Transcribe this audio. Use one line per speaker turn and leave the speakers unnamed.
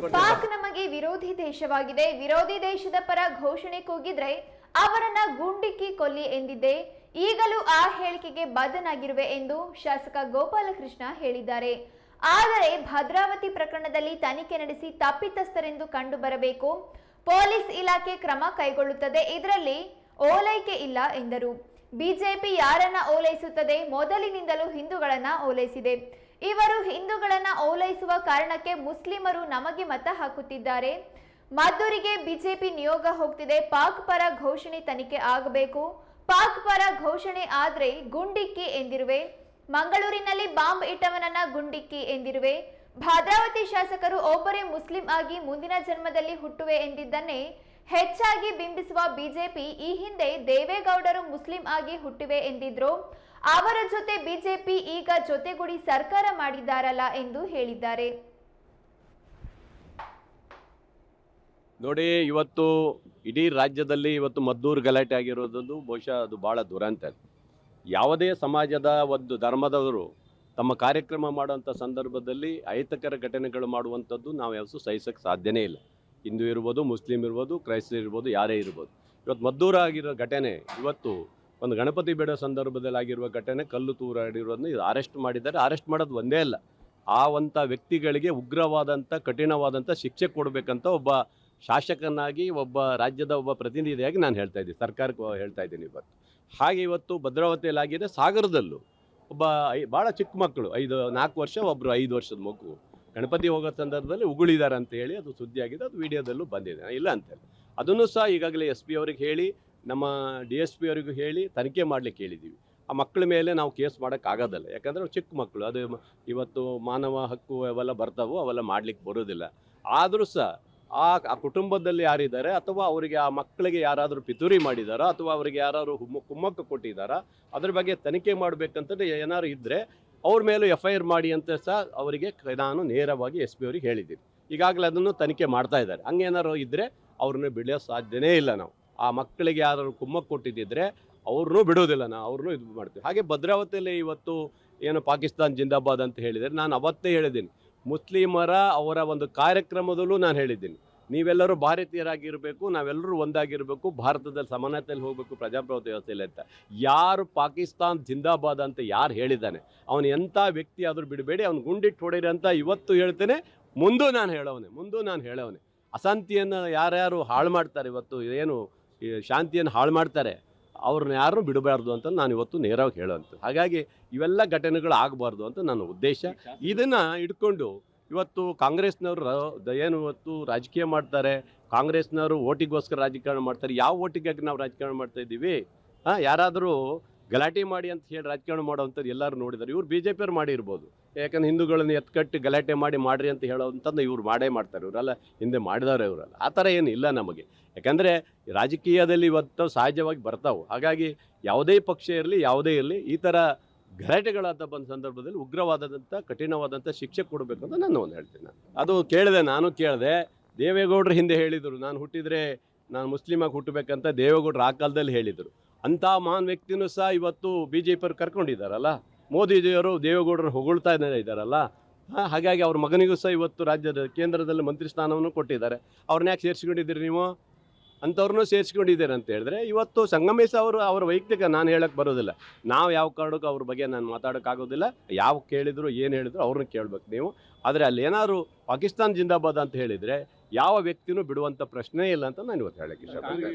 ಪಾಕ್ ನಮಗೆ ವಿರೋಧಿ ದೇಶವಾಗಿದೆ. ವಿರೋಧಿ ದೇಶದ ಪರ ಘೋಷಣೆ ಕೂಗಿದ್ರೆ ಅವರನ್ನ ಗುಂಡಿಕ್ಕಿ ಕೊಲ್ಲಿ ಎಂದಿದ್ದೆ. ಈಗಲೂ ಆ ಹೇಳಿಕೆಗೆ ಬದ್ಧನಾಗಿರುವೆ ಎಂದು ಶಾಸಕ ಗೋಪಾಲಕೃಷ್ಣ ಹೇಳಿದ್ದಾರೆ. ಆದರೆ ಭದ್ರಾವತಿ ಪ್ರಕರಣದಲ್ಲಿ ತನಿಖೆ ನಡೆಸಿ ತಪ್ಪಿತಸ್ಥರೆಂದು ಕಂಡು ಬರಬೇಕು ಪೊಲೀಸ್ ಇಲಾಖೆ ಕ್ರಮ ಕೈಗೊಳ್ಳುತ್ತದೆ. ಇದರಲ್ಲಿ ಓಲೈಕೆ ಇಲ್ಲ ಎಂದರು. ಬಿಜೆಪಿ ಯಾರನ್ನ ಓಲೈಸುತ್ತದೆ? ಮೊದಲಿನಿಂದಲೂ ಹಿಂದೂಗಳನ್ನ ಓಲೈಸಿದೆ. ಇವರು ಹಿಂದೂಗಳನ್ನ ಓಲೈಸುವ ಕಾರಣಕ್ಕೆ ಮುಸ್ಲಿಮರು ನಮಗೆ ಮತ ಹಾಕುತ್ತಿದ್ದಾರೆ. ಮದ್ದೂರಿಗೆ ಬಿಜೆಪಿ ನಿಯೋಗ ಹೋಗ್ತಿದೆ. ಪಾಕ್ ಪರ ಘೋಷಣೆ ತನಿಖೆ ಆಗಬೇಕು. ಪಾಕ್ ಪರ ಘೋಷಣೆ ಆದ್ರೆ ಗುಂಡಿಕ್ಕಿ ಎಂದಿರುವೆ. ಮಂಗಳೂರಿನಲ್ಲಿ ಬಾಂಬ್ ಇಟ್ಟವನನ್ನ ಗುಂಡಿಕ್ಕಿ ಎಂದಿರುವೆ. ಭದ್ರಾವತಿ ಶಾಸಕರು ಒಬ್ಬರೇ ಮುಸ್ಲಿಂ ಆಗಿ ಮುಂದಿನ ಜನ್ಮದಲ್ಲಿ ಹುಟ್ಟುವೆ ಎಂದಿದ್ದನ್ನೇ ಹೆಚ್ಚಾಗಿ ಬಿಂಬಿಸುವ ಬಿಜೆಪಿ ಈ ಹಿಂದೆ ದೇವೇಗೌಡರು ಮುಸ್ಲಿಂ ಆಗಿ ಹುಟ್ಟಿವೆ ಎಂದಿದ್ರು. ಅವರ ಜೊತೆ ಬಿಜೆಪಿ ಈಗ ಜೊತೆಗೂಡಿ ಸರ್ಕಾರ ಮಾಡಿದ್ದಾರಲ್ಲ ಎಂದು ಹೇಳಿದ್ದಾರೆ.
ನೋಡಿ, ಇವತ್ತು ಇಡೀ ರಾಜ್ಯದಲ್ಲಿ ಇವತ್ತು ಮದ್ದೂರು ಗಲಾಟೆ ಆಗಿರೋದು ಬಹುಶಃ ಅದು ಭಾಳ ದುರಂತ. ಯಾವುದೇ ಸಮಾಜದ ಒಂದು ಧರ್ಮದವರು ತಮ್ಮ ಕಾರ್ಯಕ್ರಮ ಮಾಡುವಂಥ ಸಂದರ್ಭದಲ್ಲಿ ಅಹಿತಕರ ಘಟನೆಗಳು ಮಾಡುವಂಥದ್ದು ನಾವು ಯಾವತ್ತೂ ಸಹಿಸೋಕ್ಕೆ ಸಾಧ್ಯನೇ ಇಲ್ಲ. ಹಿಂದೂ ಇರ್ಬೋದು, ಮುಸ್ಲಿಂ ಇರ್ಬೋದು, ಕ್ರೈಸ್ತ ಇರ್ಬೋದು, ಯಾರೇ ಇರ್ಬೋದು. ಇವತ್ತು ಮದ್ದೂರಾಗಿರೋ ಘಟನೆ ಇವತ್ತು ಒಂದು ಗಣಪತಿ ಬಿಡೋ ಸಂದರ್ಭದಲ್ಲಿ ಆಗಿರುವ ಘಟನೆ ಕಲ್ಲು ತೂರಾಡಿರೋದನ್ನು ಇದು ಅರೆಸ್ಟ್ ಮಾಡಿದ್ದಾರೆ. ಅರೆಸ್ಟ್ ಮಾಡೋದು ಒಂದೇ ಅಲ್ಲ. ಆವಂಥ ವ್ಯಕ್ತಿಗಳಿಗೆ ಉಗ್ರವಾದಂಥ ಕಠಿಣವಾದಂಥ ಶಿಕ್ಷೆ ಕೊಡಬೇಕಂತ ಒಬ್ಬ ಶಾಸಕನಾಗಿ, ಒಬ್ಬ ರಾಜ್ಯದ ಒಬ್ಬ ಪ್ರತಿನಿಧಿಯಾಗಿ ನಾನು ಹೇಳ್ತಾ ಇದ್ದೀನಿ. ಸರ್ಕಾರಕ್ಕೆ ಹೇಳ್ತಾ ಇದ್ದೀನಿ ಇವತ್ತು. ಹಾಗೆ ಇವತ್ತು ಭದ್ರಾವತಿಯಲ್ಲಾಗಿದೆ. ಸಾಗರದಲ್ಲೂ ಒಬ್ಬ ಐ ಭಾಳ ಚಿಕ್ಕ ಮಕ್ಕಳು, ಐದು, ನಾಲ್ಕು ವರ್ಷ ಒಬ್ಬರು ಐದು ವರ್ಷದ ಮಗು ಗಣಪತಿ ಹೋಗೋ ಸಂದರ್ಭದಲ್ಲಿ ಉಗುಳಿದ್ದಾರೆ ಅಂತ ಹೇಳಿ ಅದು ಸುದ್ದಿಯಾಗಿದೆ. ಅದು ವಿಡಿಯೋದಲ್ಲೂ ಬಂದಿದೆ. ಇಲ್ಲ ಅಂತ ಅದನ್ನು ಸಹ ಈಗಾಗಲೇ ಎಸ್ ಪಿ ಅವ್ರಿಗೆ ಹೇಳಿ ನಮ್ಮ ಡಿ ಎಸ್ ಪಿ ಅವರಿಗೂ ಹೇಳಿ ತನಿಖೆ ಮಾಡಲಿಕ್ಕೆ ಹೇಳಿದ್ದೀವಿ. ಆ ಮಕ್ಕಳ ಮೇಲೆ ನಾವು ಕೇಸ್ ಮಾಡೋಕ್ಕಾಗೋದಲ್ಲ ಯಾಕಂದರೆ ಚಿಕ್ಕ ಮಕ್ಕಳು. ಅದು ಇವತ್ತು ಮಾನವ ಹಕ್ಕು ಅವೆಲ್ಲ ಬರ್ತಾವೋ ಅವೆಲ್ಲ ಮಾಡಲಿಕ್ಕೆ ಬರೋದಿಲ್ಲ. ಆದರೂ ಸಹ ಆ ಆ ಕುಟುಂಬದಲ್ಲಿ ಯಾರಿದ್ದಾರೆ ಅಥವಾ ಅವರಿಗೆ ಆ ಮಕ್ಕಳಿಗೆ ಯಾರಾದರೂ ಪಿತೂರಿ ಮಾಡಿದಾರಾ ಅಥವಾ ಅವರಿಗೆ ಯಾರಾದರೂ ಹುಮ್ಮ, ಕುಮ್ಮಕ್ಕು ಕೊಟ್ಟಿದ್ದಾರಾ ಅದ್ರ ಬಗ್ಗೆ ತನಿಖೆ ಮಾಡಬೇಕಂತಂದ್ರೆ ಏನಾದ್ರು ಇದ್ದರೆ ಅವ್ರ ಮೇಲೂ ಎಫ್ ಐ ಆರ್ ಮಾಡಿ ಅಂತ ಸಹ ಅವರಿಗೆ ನಾನು ನೇರವಾಗಿ ಎಸ್ ಪಿ ಅವರಿಗೆ ಹೇಳಿದ್ದೀನಿ. ಈಗಾಗಲೇ ಅದನ್ನು ತನಿಖೆ ಮಾಡ್ತಾ ಇದ್ದಾರೆ. ಹಂಗೇನಾದ್ರು ಇದ್ದರೆ ಅವ್ರನ್ನ ಬಿಡೋ ಸಾಧ್ಯನೇ ಇಲ್ಲ ನಾವು. ಆ ಮಕ್ಕಳಿಗೆ ಯಾರು ಕುಮ್ಮಕ್ಕು ಕೊಟ್ಟಿದ್ದಿದ್ರೆ ಅವ್ರನ್ನೂ ಬಿಡೋದಿಲ್ಲ ನಾವು ಅವ್ರನ್ನೂ ಇದು ಮಾಡ್ತೀವಿ. ಹಾಗೆ ಭದ್ರಾವತಿಯಲ್ಲಿ ಇವತ್ತು ಏನು ಪಾಕಿಸ್ತಾನ್ ಜಿಂದಾಬಾದ್ ಅಂತ ಹೇಳಿದರೆ ನಾನು ಅವತ್ತೇ ಹೇಳಿದ್ದೀನಿ. ಮುಸ್ಲಿಮರ ಅವರ ಒಂದು ಕಾರ್ಯಕ್ರಮದಲ್ಲೂ ನಾನು ಹೇಳಿದ್ದೀನಿ. ನೀವೆಲ್ಲರೂ ಭಾರತೀಯರಾಗಿರಬೇಕು, ನಾವೆಲ್ಲರೂ ಒಂದಾಗಿರಬೇಕು, ಭಾರತದಲ್ಲಿ ಸಮಾನತೆಯಲ್ಲಿ ಹೋಗಬೇಕು ಪ್ರಜಾಪ್ರಭುತ್ವ ವ್ಯವಸ್ಥೆಯಲ್ಲಿ ಅಂತ. ಯಾರು ಪಾಕಿಸ್ತಾನ್ ಜಿಂದಾಬಾದ್ ಅಂತ ಯಾರು ಹೇಳಿದ್ದಾನೆ? ಅವನು ಎಂಥ ವ್ಯಕ್ತಿ ಆದರೂ ಬಿಡಬೇಡಿ, ಅವ್ನು ಗುಂಡಿಟ್ಟು ಹೊಡೀರಿ ಅಂತ ಇವತ್ತು ಹೇಳ್ತೇನೆ. ಮುಂದೂ ನಾನು ಹೇಳೋವನೆ, ಮುಂದೂ ನಾನು ಹೇಳೋವನೆ. ಅಶಾಂತಿಯನ್ನು ಯಾರ್ಯಾರು ಹಾಳು ಮಾಡ್ತಾರೆ ಇವತ್ತು, ಏನು ಶಾಂತಿಯನ್ನು ಹಾಳು ಮಾಡ್ತಾರೆ ಅವ್ರನ್ನ ಯಾರು ಬಿಡಬಾರ್ದು ಅಂತ ನಾನು ಇವತ್ತು ನೇರವಾಗಿ ಹೇಳೋಂಥ ಹಾಗಾಗಿ ಇವೆಲ್ಲ ಘಟನೆಗಳು ಆಗಬಾರ್ದು ಅಂತ ನನ್ನ ಉದ್ದೇಶ. ಇದನ್ನು ಇಟ್ಕೊಂಡು ಇವತ್ತು ಕಾಂಗ್ರೆಸ್ನವರು ಏನು ಇವತ್ತು ರಾಜಕೀಯ ಮಾಡ್ತಾರೆ ಕಾಂಗ್ರೆಸ್ನವರು ಓಟಿಗೋಸ್ಕರ ರಾಜಕಾರಣ ಮಾಡ್ತಾರೆ ಯಾವ ಓಟಿಗಾಗಿ ನಾವು ರಾಜಕಾರಣ ಮಾಡ್ತಾ ಇದ್ದೀವಿ? ಹಾಂ ಯಾರಾದರೂ ಗಲಾಟೆ ಮಾಡಿ ಅಂತ ಹೇಳಿ ರಾಜಕಾರಣ ಮಾಡೋವಂಥದ್ದು ಎಲ್ಲರೂ ನೋಡಿದ್ದಾರೆ ಇವರು ಬಿ ಜೆ ಪಿಯವ್ರು ಮಾಡಿರ್ಬೋದು. ಯಾಕಂದ್ರೆ ಹಿಂದೂಗಳನ್ನು ಎತ್ಕಟ್ಟು ಗಲಾಟೆ ಮಾಡಿ ಮಾಡ್ರಿ ಅಂತ ಹೇಳೋವಂಥದ್ದು ಇವ್ರು ಮಾಡೇ ಮಾಡ್ತಾರೆ. ಇವರೆಲ್ಲ ಹಿಂದೆ ಮಾಡಿದವರು ಇವರಲ್ಲ. ಆ ಥರ ಇಲ್ಲ ನಮಗೆ. ಯಾಕಂದರೆ ರಾಜಕೀಯದಲ್ಲಿ ಇವತ್ತು ಸಹಜವಾಗಿ ಬರ್ತಾವೆ. ಹಾಗಾಗಿ ಯಾವುದೇ ಪಕ್ಷ ಇರಲಿ, ಯಾವುದೇ ಇರಲಿ ಈ ಥರ ಗಲಾಟೆಗಳಾದ ಬಂದ ಸಂದರ್ಭದಲ್ಲಿ ಉಗ್ರವಾದಂಥ, ಕಠಿಣವಾದಂಥ ಶಿಕ್ಷೆ ಕೊಡಬೇಕು ಅಂತ ನಾನು ಒಂದು ಹೇಳ್ತೀನಿ ಅದು ಕೇಳಿದೆ, ನಾನು ಕೇಳಿದೆ. ದೇವೇಗೌಡರು ಹಿಂದೆ ಹೇಳಿದರು, ನಾನು ಹುಟ್ಟಿದರೆ ನಾನು ಮುಸ್ಲಿಮಾಗಿ ಹುಟ್ಟಬೇಕಂತ ದೇವೇಗೌಡರು ಆ ಕಾಲದಲ್ಲಿ ಹೇಳಿದರು. ಅಂಥ ಮಹಾನ್ ವ್ಯಕ್ತಿನೂ ಸಹ ಇವತ್ತು ಬಿ ಜೆ ಪಿಯವ್ರು ಕರ್ಕೊಂಡಿದ್ದಾರಲ್ಲ. ಮೋದಿಜಿಯವರು ದೇವೇಗೌಡರು ಹೊಗಳ್ತಾ ಇದ್ದಾರಲ್ಲ? ಹಾಗಾಗಿ ಅವ್ರ ಮಗನಿಗೂ ಸಹ ಇವತ್ತು ರಾಜ್ಯದ ಕೇಂದ್ರದಲ್ಲಿ ಮಂತ್ರಿ ಸ್ಥಾನವನ್ನು ಕೊಟ್ಟಿದ್ದಾರೆ. ಅವ್ರನ್ನ ಯಾಕೆ ಸೇರಿಸ್ಕೊಂಡಿದ್ದೀರಿ ನೀವು? ಅಂಥವ್ರನ್ನೂ ಸೇರಿಸ್ಕೊಂಡಿದ್ದೀರಿ ಅಂತ ಹೇಳಿದ್ರೆ ಇವತ್ತು ಸಂಗಮೇಶ ಅವರು ಅವರ ವೈಯಕ್ತಿಕ ನಾನು ಹೇಳಕ್ಕೆ ಬರೋದಿಲ್ಲ. ನಾವು ಯಾವ ಕಾರಣಕ್ಕೂ ಅವ್ರ ಬಗ್ಗೆ ನಾನು ಮಾತಾಡೋಕ್ಕಾಗೋದಿಲ್ಲ ಯಾವ ಕೇಳಿದ್ರು ಏನು ಹೇಳಿದ್ರು ಅವ್ರನ್ನ ಕೇಳಬೇಕು ನೀವು. ಆದರೆ ಅಲ್ಲಿ ಏನಾದ್ರು ಪಾಕಿಸ್ತಾನ್ ಜಿಂದಾಬಾದ್ ಅಂತ ಹೇಳಿದರೆ ಯಾವ ವ್ಯಕ್ತಿನೂ ಬಿಡುವಂಥ ಪ್ರಶ್ನೆ ಇಲ್ಲ ಅಂತ ನಾನು ಇವತ್ತು ಹೇಳಕ್ಕೆ ಇಷ್ಟಪಡ್ತೀನಿ.